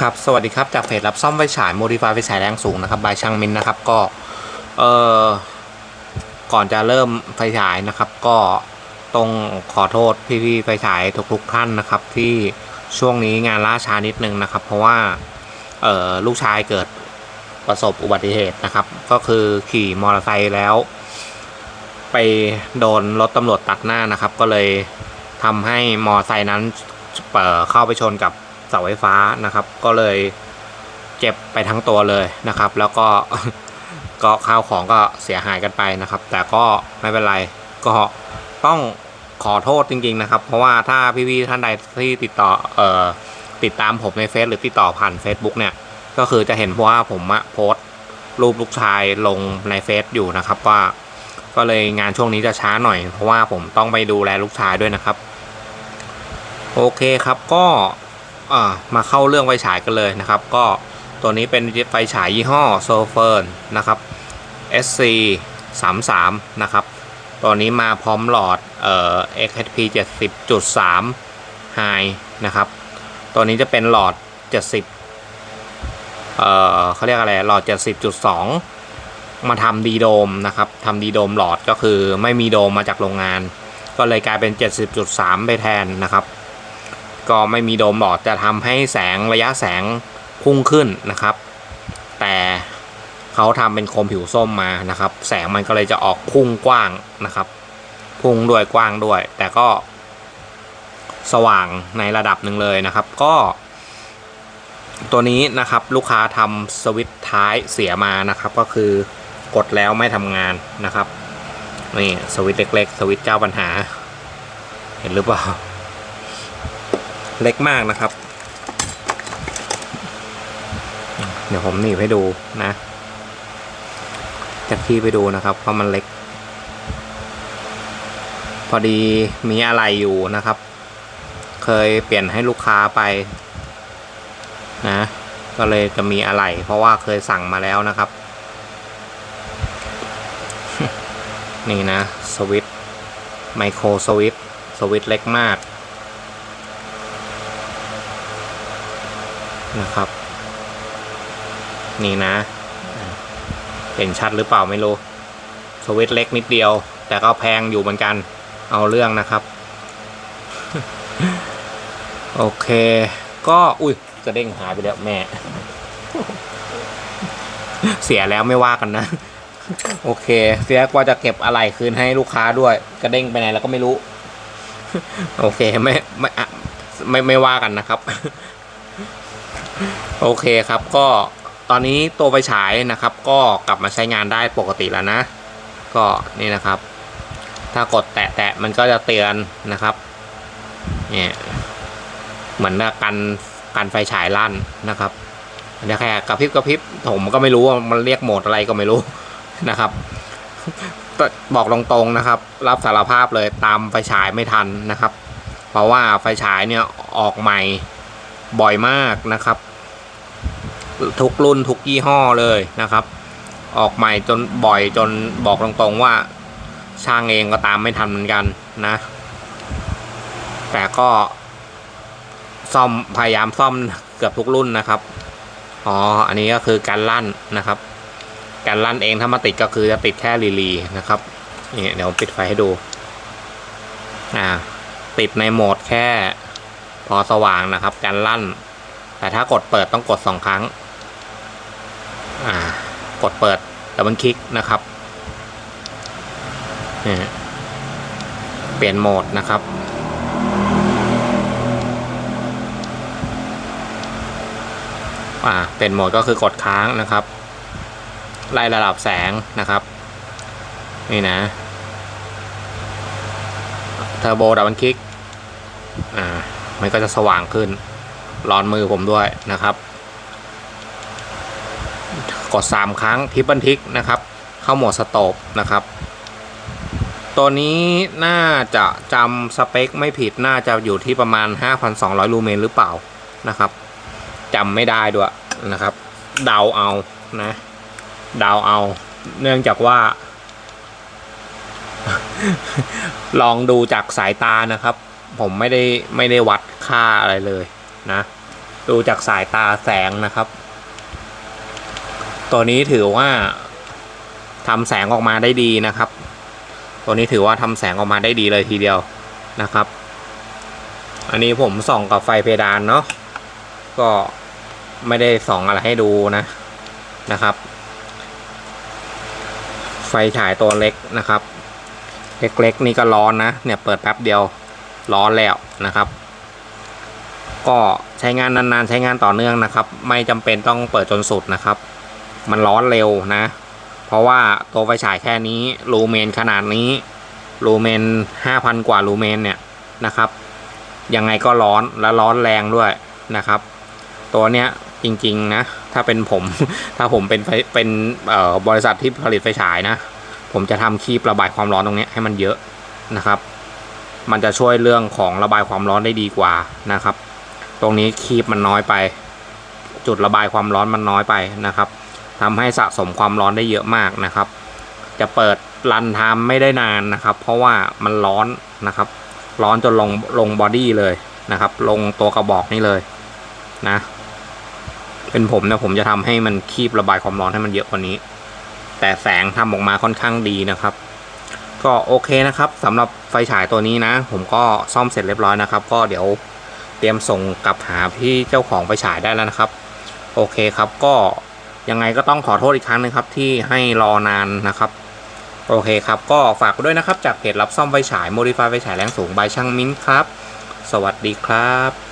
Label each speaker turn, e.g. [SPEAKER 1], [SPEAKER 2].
[SPEAKER 1] ครับ สวัสดีครับ จากเพจรับซ่อมไฟฉายโมดิฟายไฟฉายแรงสูงนะครับ บายช่างมินนะครับ ก็ เอ่อ ก่อนจะเริ่มไฟฉายนะครับ ก็ต้องขอโทษพี่ๆไฟฉายทุกๆท่านนะครับ ที่ช่วงนี้งานล่าช้านิดนึงนะครับ เพราะว่า เอ่อ ลูกชายเกิดประสบอุบัติเหตุนะครับ ก็คือขี่มอเตอร์ไซค์แล้ว ไปโดนรถตำรวจตัดหน้านะครับ ก็เลยทำให้มอเตอร์ไซค์นั้นเอ่อเข้าไปชนกับ เสาไฟฟ้านะครับ ก็เลยเจ็บไปทั้งตัวเลยนะครับ แล้วก็ก็ข้าวของก็เสียหายกันไปนะครับ แต่ก็ไม่เป็นไรก็ต้องขอโทษจริงๆนะครับ เพราะว่าถ้าพี่ๆท่านใดที่ติดต่อเอ่อติดตามผมในเฟซหรือติดต่อผ่าน Facebook เนี่ยก็คือจะเห็นว่าผมอะโพสต์รูปลูกชายลงในเฟซอยู่นะครับว่าก็เลยงานช่วงนี้จะช้าหน่อย เพราะว่าผมต้องไปดูแลลูกชายด้วยนะครับ โอเคครับก็ มาเข้าเรื่องไฟฉายกันเลยนะครับ ก็ตัวนี้เป็นไฟฉายยี่ห้อโซเฟิร์นนะครับ SC 33นะครับตัวนี้มาพร้อมหลอดเอ่อ XHP 70.3 High นะครับ ตัวนี้จะเป็นหลอด 70เอ่อเขาเรียกอะไรหลอด 70.2 มาทำดีโดมนะครับทำดีโดมหลอดก็คือไม่มีโดมมาจากโรงงาน ก็เลยกลายเป็น 70.3 ไปแทนนะครับ ก็ไม่มีโดมหลอดจะทำให้แสงระยะแสงพุ่งขึ้นนะครับ แต่เขาทำเป็นโคมผิวส้มมานะครับ แสงมันก็เลยจะออกพุ่งกว้างนะครับ พุ่งด้วยกว้างด้วย แต่ก็สว่างในระดับหนึ่งเลยนะครับ ก็ ตัวนี้นะครับลูกค้าทำสวิตท้ายเสียมานะครับ ก็คือกดแล้วไม่ทำงานนะครับนี่สวิตเล็กๆ สวิตเจ้าปัญหา เห็นหรือเปล่า เล็กมากนะครับ เดี๋ยวผมหนีบให้ดูนะ จากที่ไปดูนะครับเพราะมันเล็ก พอดีมีอะไรอยู่นะครับ เคยเปลี่ยนให้ลูกค้าไป นะ ก็เลยจะมีอะไร เพราะว่าเคยสั่งมาแล้วนะครับ นี่นะ สวิตไมโครสวิตสวิตเล็กมาก นะครับ นี่นะ เห็นชัดหรือเปล่าไม่รู้สวิตเล็กนิดเดียว แต่ก็แพงอยู่เหมือนกัน เอาเรื่องนะครับ โอเค ก็อุ้ยกระเด้งหายไปแล้วแม่ เสียแล้วไม่ว่ากันนะ โอเค เสียกว่าจะเก็บอะไรคืนให้ลูกค้าด้วย กระเด้งไปไหนแล้วก็ไม่รู้ โอเคไม่ไม่อะไม่ไม่ว่ากันนะครับ โอเคครับก็ตอนนี้ตัวไฟฉายนะครับ ก็กลับมาใช้งานได้ปกติแล้วนะ ก็นี่นะครับ ถ้ากดแตะแตะมันก็จะเตือนนะครับเนี่ยเหมือนกันกันไฟฉายลั่นนะครับมันจะแค่กระพริบกระพริบผมก็ไม่รู้ว่ามันเรียกโหมดอะไรก็ไม่รู้นะครับบอกตรงๆนะครับ รับสารภาพเลยตามไฟฉายไม่ทันนะครับ เพราะว่าไฟฉายเนี่ยออกใหม่ บ่อยมากนะครับ ทุกรุ่นทุกยี่ห้อเลยนะครับ ออกใหม่จนบ่อยจนบอกตรงๆว่าช่างเองก็ตามไม่ทันเหมือนกันนะ แต่ก็ซ่อมพยายามซ่อมเกือบทุกรุ่นนะครับ อ๋อ อันนี้ก็คือการลั่นนะครับ การลั่นเองถ้ามาติดก็คือจะติดแค่รีลีนะครับนี่เดี๋ยวปิดไฟให้ดู อ่า ติดในโหมดแค่ พอสว่างนะครับการลั่น แต่ถ้ากดเปิดต้องกดสองครั้ง อ่ากดเปิดดับเบิลคลิกนะครับเปลี่ยนโหมดนะครับ อ่าเป็นโหมดก็คือกดค้างนะครับ ไล่ระดับแสงนะครับ นี่นะเทอร์โบดับเบิลคลิก อ่า มันก็จะสว่างขึ้น ร้อนมือผมด้วยนะครับ กด 3 ครั้งทิปเปิลทิกนะครับ เข้าโหมดสโตปนะครับ ตัวนี้น่าจะจำสเปคไม่ผิดน่าจะอยู่ที่ประมาณ 5,200 ลูเมนหรือเปล่านะครับจำไม่ได้ด้วยนะครับ เดาเอานะ เดาเอา เนื่องจากว่า ลองดูจากสายตานะครับ ผมไม่ได้ไม่ได้วัดค่าอะไรเลยนะ ดูจากสายตาแสงนะครับ ตัวนี้ถือว่าทำแสงออกมาได้ดีนะครับ ตัวนี้ถือว่าทำแสงออกมาได้ดีเลยทีเดียวนะครับ อันนี้ผมส่องกับไฟเพดานเนาะก็ไม่ได้ส่องอะไรให้ดูนะนะครับ ไฟฉายตัวเล็กนะครับ เล็กๆนี่ก็ร้อนนะ เนี่ยเปิดแป๊บเดียว ร้อนแล้วนะครับ ก็ใช้งานนานๆ ใช้งานต่อเนื่องนะครับ ไม่จำเป็นต้องเปิดจนสุดนะครับ มันร้อนเร็วนะ เพราะว่าตัวไฟฉายแค่นี้ลูเมนขนาดนี้ลูเมน5,000 กว่าลูเมนเนี่ยนะครับ ยังไงก็ร้อนและร้อนแรงด้วยนะครับ ตัวเนี้ยจริงๆนะ ถ้าเป็นผม ถ้าผมเป็นไฟเป็นเอ่อบริษัทที่ผลิตไฟฉายนะ ผมจะทำคีบระบายความร้อนตรงนี้ให้มันเยอะนะครับ มันจะช่วยเรื่องของระบายความร้อนได้ดีกว่านะครับ ตรงนี้คีบมันน้อยไป จุดระบายความร้อนมันน้อยไปนะครับทำให้สะสมความร้อนได้เยอะมากนะครับ จะเปิดรันไทม์ไม่ได้นานนะครับ เพราะว่ามันร้อนนะครับ ร้อนจนลงลงบอดี้เลยนะครับ ลงตัวกระบอกนี่เลยนะ เป็นผมนะผมจะทำให้มันคีบระบายความร้อนให้มันเยอะกว่านี้ แต่แสงทำออกมาค่อนข้างดีนะครับ ก็โอเคนะครับสำหรับไฟฉายตัวนี้นะ ผมก็ซ่อมเสร็จเรียบร้อยนะครับ ก็เดี๋ยวเตรียมส่งกลับหาพี่เจ้าของไฟฉายได้แล้วนะครับ โอเคครับก็ยังไงก็ต้องขอโทษอีกครั้งหนึงครับที่ให้รอนานนะครับ โอเคครับ ก็ฝากไว้ด้วยนะครับ จากเพจรับซ่อมไฟฉาย Modify ไฟฉายแรงสูงบายช่างมิ้นท์ครับ สวัสดีครับ